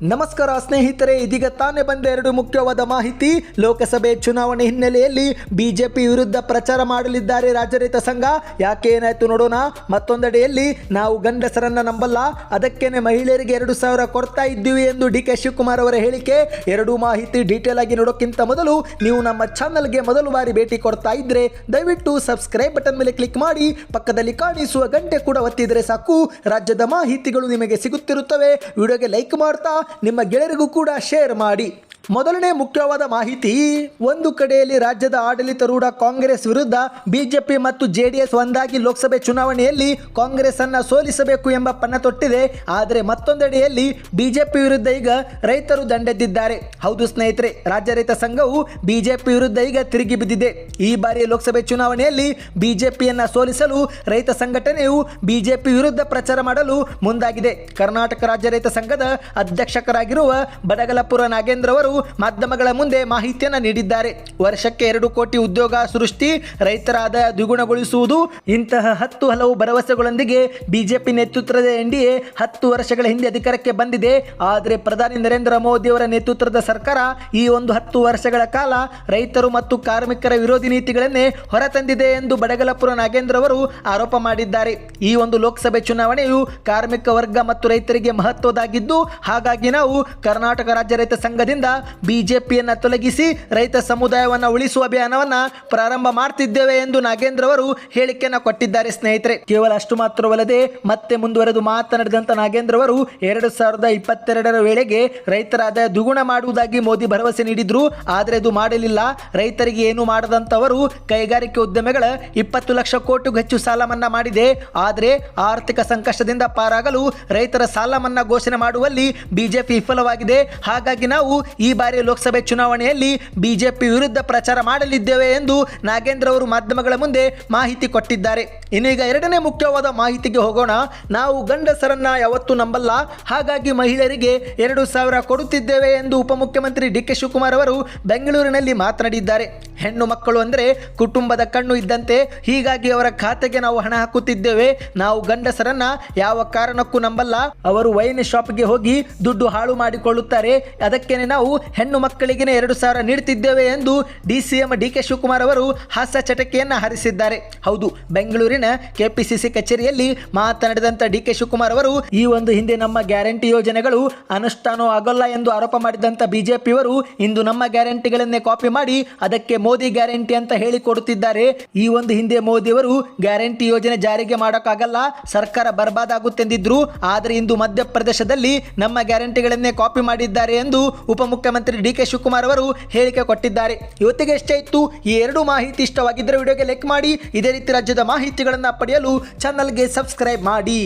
ನಮಸ್ಕಾರ ಸ್ನೇಹಿತರೆ, ಇದೀಗ ತಾನೇ ಬಂದ ಎರಡು ಮುಖ್ಯವಾದ ಮಾಹಿತಿ. ಲೋಕಸಭೆ ಚುನಾವಣೆ ಹಿನ್ನೆಲೆಯಲ್ಲಿ ಬಿಜೆಪಿ ವಿರುದ್ಧ ಪ್ರಚಾರ ಮಾಡಲಿದ್ದಾರೆ ರಾಜರೈತ ಸಂಘ. ಯಾಕೆ ಏನಾಯ್ತು ನೋಡೋಣ. ಮತ್ತೊಂದೆಡೆಯಲ್ಲಿ ನಾವು ಗಂಡಸರನ್ನ ನಂಬಲ್ಲ. ಅದಕ್ಕೇನೆ ಮಹಿಳೆಯರಿಗೆ ಎರಡು ಸಾವಿರ ಕೊಡ್ತಾ ಇದ್ದೀವಿ ಎಂದು ಡಿ ಕೆ ಶಿವಕುಮಾರ್ ಅವರ ಹೇಳಿಕೆ. ಎರಡು ಮಾಹಿತಿ ಡೀಟೇಲ್ ಆಗಿ ನೋಡೋಕ್ಕಿಂತ ಮೊದಲು ನೀವು ನಮ್ಮ ಚಾನಲ್ಗೆ ಮೊದಲು ಬಾರಿ ಭೇಟಿ ಕೊಡ್ತಾ ಇದ್ರೆ ದಯವಿಟ್ಟು ಸಬ್ಸ್ಕ್ರೈಬ್ ಬಟನ್ ಮೇಲೆ ಕ್ಲಿಕ್ ಮಾಡಿ. ಪಕ್ಕದಲ್ಲಿ ಕಾಣಿಸುವ ಗಂಟೆ ಕೂಡ ಒತ್ತಿದರೆ ಸಾಕು. ರಾಜ್ಯದ ಮಾಹಿತಿಗಳು ನಿಮಗೆ ಸಿಗುತ್ತಿರುತ್ತವೆ. ವಿಡಿಯೋಗೆ ಲೈಕ್ ಮಾಡ್ತಾ ನಿಮ್ಮ ಗೆಳೆಯರಿಗೂ ಕೂಡ ಶೇರ್ ಮಾಡಿ. ಮೊದಲನೇ ಮುಖ್ಯವಾದ ಮಾಹಿತಿ, ಒಂದು ಕಡೆಯಲ್ಲಿ ರಾಜ್ಯದ ಆಡಳಿತಾರೂಢ ಕಾಂಗ್ರೆಸ್ ವಿರುದ್ಧ ಬಿಜೆಪಿ ಮತ್ತು ಜೆಡಿಎಸ್ ಒಂದಾಗಿ ಲೋಕಸಭೆ ಚುನಾವಣೆಯಲ್ಲಿ ಕಾಂಗ್ರೆಸ್ ಅನ್ನ ಸೋಲಿಸಬೇಕು ಎಂಬ ಪಣ ತೊಟ್ಟಿದೆ. ಆದರೆ ಮತ್ತೊಂದೆಡೆಯಲ್ಲಿ ಬಿಜೆಪಿ ವಿರುದ್ಧ ಈಗ ರೈತರು ದಂಡೆದ್ದಿದ್ದಾರೆ. ಹೌದು ಸ್ನೇಹಿತರೆ, ರಾಜ್ಯ ರೈತ ಸಂಘವು ಬಿಜೆಪಿ ವಿರುದ್ಧ ಈಗ ತಿರುಗಿ ಬಿದ್ದಿದೆ. ಈ ಬಾರಿಯ ಲೋಕಸಭೆ ಚುನಾವಣೆಯಲ್ಲಿ ಬಿಜೆಪಿಯನ್ನ ಸೋಲಿಸಲು ರೈತ ಸಂಘಟನೆಯು ಬಿಜೆಪಿ ವಿರುದ್ಧ ಪ್ರಚಾರ ಮಾಡಲು ಮುಂದಾಗಿದೆ. ಕರ್ನಾಟಕ ರಾಜ್ಯ ರೈತ ಸಂಘದ ಅಧ್ಯಕ್ಷಕರಾಗಿರುವ ಬಡಗಲಪುರ ನಾಗೇಂದ್ರ ಅವರು ಮಾಧ್ಯಮಗಳ ಮುಂದೆ ಮಾಹಿತಿಯನ್ನು ನೀಡಿದ್ದಾರೆ. ವರ್ಷಕ್ಕೆ ಎರಡು ಕೋಟಿ ಉದ್ಯೋಗ ಸೃಷ್ಟಿ, ರೈತರ ಆದಾಯ ದ್ವಿಗುಣಗೊಳಿಸುವುದು, ಇಂತಹ ಹತ್ತು ಹಲವು ಭರವಸೆಗಳೊಂದಿಗೆ ಬಿಜೆಪಿ ನೇತೃತ್ವದ ಎನ್ಡಿಎ ಹತ್ತು ವರ್ಷಗಳ ಹಿಂದೆ ಅಧಿಕಾರಕ್ಕೆ ಬಂದಿದೆ. ಆದರೆ ಪ್ರಧಾನಿ ನರೇಂದ್ರ ಮೋದಿ ಅವರ ನೇತೃತ್ವದ ಸರ್ಕಾರ ಈ ಒಂದು ಹತ್ತು ವರ್ಷಗಳ ಕಾಲ ರೈತರು ಮತ್ತು ಕಾರ್ಮಿಕರ ವಿರೋಧಿ ನೀತಿಗಳನ್ನೇ ಹೊರತಂದಿದೆ ಎಂದು ಬಡಗಲಪುರ ನಾಗೇಂದ್ರ ಅವರು ಆರೋಪ ಮಾಡಿದ್ದಾರೆ. ಈ ಒಂದು ಲೋಕಸಭೆ ಚುನಾವಣೆಯು ಕಾರ್ಮಿಕ ವರ್ಗ ಮತ್ತು ರೈತರಿಗೆ ಮಹತ್ವದಾಗಿದ್ದು ಹಾಗಾಗಿ ನಾವು ಕರ್ನಾಟಕ ರಾಜ್ಯ ರೈತ ಸಂಘದಿಂದ ಬಿಜೆಪಿಯನ್ನ ತೊಲಗಿಸಿ ರೈತ ಸಮುದಾಯವನ್ನು ಉಳಿಸುವ ಅಭಿಯಾನವನ್ನ ಪ್ರಾರಂಭ ಮಾಡ್ತಿದ್ದೇವೆ ಎಂದು ನಾಗೇಂದ್ರ ಅವರು ಹೇಳಿಕೆಯನ್ನು ಕೊಟ್ಟಿದ್ದಾರೆ ಸ್ನೇಹಿತರೆ. ಕೇವಲ ಅಷ್ಟು ಮಾತ್ರವಲ್ಲದೆ ಮತ್ತೆ ಮುಂದುವರೆದು ಮಾತನಾಡಿದಂತ ನಾಗೇಂದ್ರ ಅವರು ಎರಡು ಸಾವಿರದ ಇಪ್ಪತ್ತೆರಡರ ವೇಳೆಗೆ ರೈತರ ಆದಾಯ ದ್ವಿಗುಣ ಮಾಡುವುದಾಗಿ ಮೋದಿ ಭರವಸೆ ನೀಡಿದ್ರು. ಆದರೆ ಅದು ಮಾಡಲಿಲ್ಲ. ರೈತರಿಗೆ ಏನು ಮಾಡದಂತವರು ಕೈಗಾರಿಕೆ ಉದ್ಯಮಗಳ ಇಪ್ಪತ್ತು ಲಕ್ಷ ಕೋಟಿಗೂ ಹೆಚ್ಚು ಸಾಲ ಮನ್ನಾ ಮಾಡಿದೆ. ಆದರೆ ಆರ್ಥಿಕ ಸಂಕಷ್ಟದಿಂದ ಪಾರಾಗಲು ರೈತರ ಸಾಲ ಮನ್ನಾ ಘೋಷಣೆ ಮಾಡುವಲ್ಲಿ ಬಿಜೆಪಿ ವಿಫಲವಾಗಿದೆ. ಹಾಗಾಗಿ ನಾವು ಈ ಬಾರಿ ಲೋಕಸಭೆ ಚುನಾವಣೆಯಲ್ಲಿ ಬಿಜೆಪಿ ವಿರುದ್ಧ ಪ್ರಚಾರ ಮಾಡಲಿದ್ದೇವೆ ಎಂದು ನಾಗೇಂದ್ರ ಅವರು ಮಾಧ್ಯಮಗಳ ಮುಂದೆ ಮಾಹಿತಿ ಕೊಟ್ಟಿದ್ದಾರೆ. ಇನ್ನು ಈಗ ಎರಡನೇ ಮುಖ್ಯವಾದ ಮಾಹಿತಿಗೆ ಹೋಗೋಣ. ನಾವು ಗಂಡಸರನ್ನ ಯಾವತ್ತೂ ನಂಬಲ್ಲ. ಹಾಗಾಗಿ ಮಹಿಳೆಯರಿಗೆ ಎರಡು ಸಾವಿರ ಕೊಡುತ್ತಿದ್ದೇವೆ ಎಂದು ಉಪಮುಖ್ಯಮಂತ್ರಿ ಡಿ ಕೆ ಶಿವಕುಮಾರ್ ಅವರು ಬೆಂಗಳೂರಿನಲ್ಲಿ ಮಾತನಾಡಿದ್ದಾರೆ. ಹೆಣ್ಣು ಮಕ್ಕಳು ಅಂದರೆ ಕುಟುಂಬದ ಕಣ್ಣು ಇದ್ದಂತೆ, ಹೀಗಾಗಿ ಅವರ ಖಾತೆಗೆ ನಾವು ಹಣ ಹಾಕುತ್ತಿದ್ದೇವೆ. ನಾವು ಗಂಡಸರನ್ನ ಯಾವ ಕಾರಣಕ್ಕೂ ನಂಬಲ್ಲ. ಅವರು ವೈನ್ ಶಾಪ್ಗೆ ಹೋಗಿ ದುಡ್ಡು ಹಾಳು ಮಾಡಿಕೊಳ್ಳುತ್ತಾರೆ. ಅದಕ್ಕೇನೆ ನಾವು ಹೆಣ್ಣು ಮಕ್ಕಳಿಗೆ ಎರಡು ಸಾವಿರ ನೀಡುತ್ತಿದ್ದೇವೆ ಎಂದು D C M D K Shivakumar ಅವರು ಹಾಸ್ಯ ಚಟಕೆಯನ್ನ ಹರಿಸಿದ್ದಾರೆ. ಹೌದು, ಬೆಂಗಳೂರಿನ ಕೆಪಿಸಿಸಿ ಕಚೇರಿಯಲ್ಲಿ ಮಾತನಾಡಿದಂತ ಡಿ ಕೆ ಶಿವಕುಮಾರ್ ಅವರು, ಈ ಒಂದು ಹಿಂದೆ ನಮ್ಮ ಗ್ಯಾರಂಟಿ ಯೋಜನೆಗಳು ಅನುಷ್ಠಾನ ಆಗೋಲ್ಲ ಎಂದು ಆರೋಪ ಮಾಡಿದಂತ ಬಿಜೆಪಿಯವರು ಇಂದು ನಮ್ಮ ಗ್ಯಾರಂಟಿಗಳನ್ನೇ ಕಾಪಿ ಮಾಡಿ ಅದಕ್ಕೆ ಮೋದಿ ಗ್ಯಾರಂಟಿ ಅಂತ ಹೇಳಿಕೊಡುತ್ತಿದ್ದಾರೆ ಈ ಒಂದು ಹಿಂದೆ ಮೋದಿಯವರು ಗ್ಯಾರಂಟಿ ಯೋಜನೆ ಜಾರಿಗೆ ಮಾಡೋಕ್ಕಾಗಲ್ಲ, ಸರ್ಕಾರ ಬರ್ಬಾದಾಗುತ್ತೆಂದಿದ್ರು. ಆದರೆ ಇಂದು ಮಧ್ಯಪ್ರದೇಶದಲ್ಲಿ ನಮ್ಮ ಗ್ಯಾರಂಟಿಗಳನ್ನೇ ಕಾಪಿ ಮಾಡಿದ್ದಾರೆ ಎಂದು ಉಪಮುಖ್ಯಮಂತ್ರಿ ಡಿ ಕೆ ಶಿವಕುಮಾರ್ ಅವರು ಹೇಳಿಕೆ ಕೊಟ್ಟಿದ್ದಾರೆ. ಇವತ್ತಿಗೆ ಎಷ್ಟೇ ಇತ್ತು, ಈ ಎರಡು ಮಾಹಿತಿ ಇಷ್ಟವಾಗಿದ್ದರೆ ವಿಡಿಯೋಗೆ ಲೈಕ್ ಮಾಡಿ, ಇದೇ ರೀತಿ ರಾಜ್ಯದ ಮಾಹಿತಿಗಳನ್ನು ಪಡೆಯಲು ಚಾನಲ್ಗೆ ಸಬ್ಸ್ಕ್ರೈಬ್ ಮಾಡಿ.